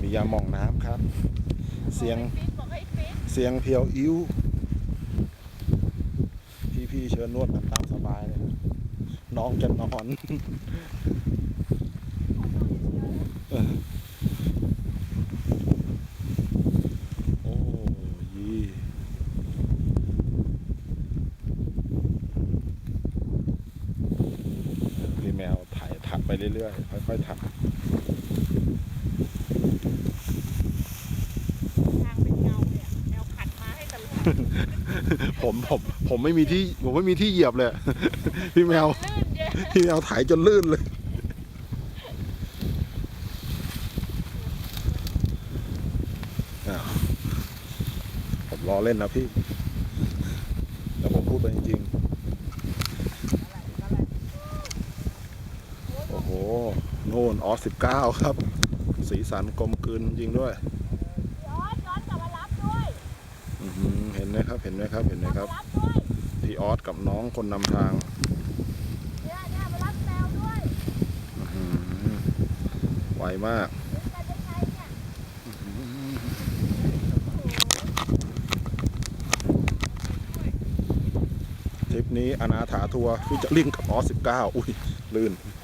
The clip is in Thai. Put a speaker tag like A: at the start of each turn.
A: มียาหมองน้ำครับ เสียงเสียงเพียวอิ้วพี่พี่ๆเชิญนวดกันตามสบายเลยน้องจะนอน โอ้ยพี่แมว ถ่ายถัดไปเรื่อยๆ ค่อยๆถัด
B: ทางเป็นเงาเนี่ยแนวขัดมาให้ตลอด
A: ผมผมผมไม่มีที่ผมไม่มีที่เหยียบเลย พี่แมว
B: ลื่นเยอะ
A: พี่แมวถ่ายจนลื่นเลย อ้าว ผมรอเล่นนะพี่ แต่ผมพูดไปจริงๆ โอ้โห โน่นออสสิบเก้าครับ สีสันกลมกลืนจริงด้วย
B: ย้อนย้อนกลับมารับด้วย
A: อื้อหือเห็นไหมครับเห็นไหมครับเห็นไหมครับ
B: รับด้วย
A: พี่ออสกับน้องคนนำทาง
B: เนี่ยเนี่ยมารับแมวด้วย
A: อื้อหือไวมาก
B: เดี๋ยวจะได้ไงเนี่ย
A: ทริปนี้อนาถาทัวร์ฟิชเจอริงกับออส19 อุ้ย ลื่น
B: เ